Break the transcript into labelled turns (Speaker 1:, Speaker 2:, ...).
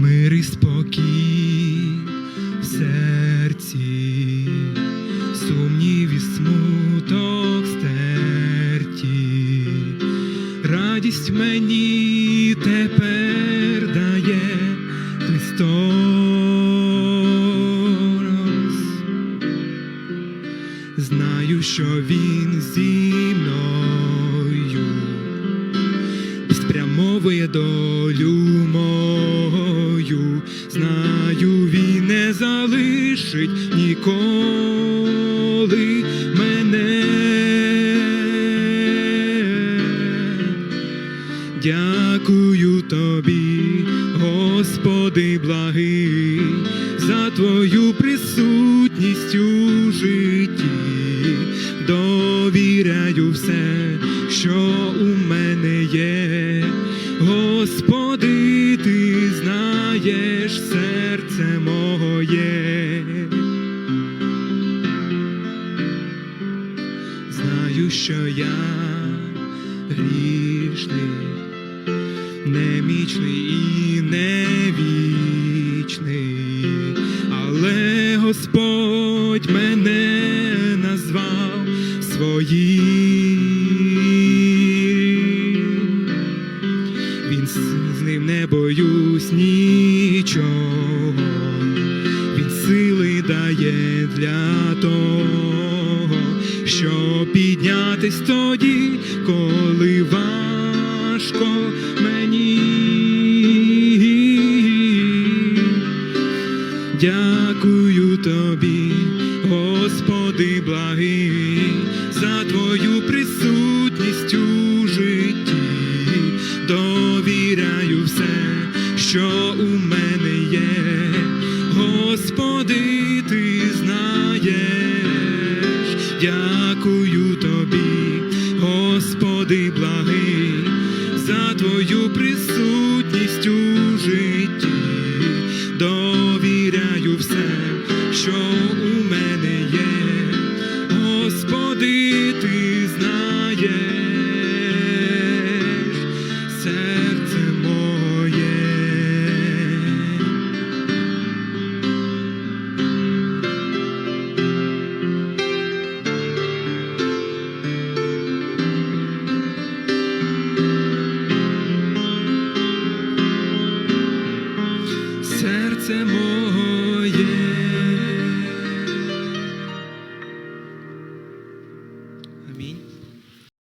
Speaker 1: мир і спокій в серці, сумнів і смуток стерті, радість мені тепер дає Христос, знаю, що Він зі мною. Спрямовує до. Залишить ніколи мене. Дякую тобі, Господи благий, за твою присутність у житті, довіряю все, що у мене є. Господи, ти знаєш серце моє. Що я грішний, немічний і невічний, але Господь мене назвав своїм. Він з ним не боюсь нічого, він сили дає для піднятись тоді, коли важко мені. Дякую тобі, Господи благий, за твою присутність у житті, довіряю все, що у мене є. Господи, ти знаєш, дякую Господи благий, за твою присутність у житті, довіряю все, що у мене серце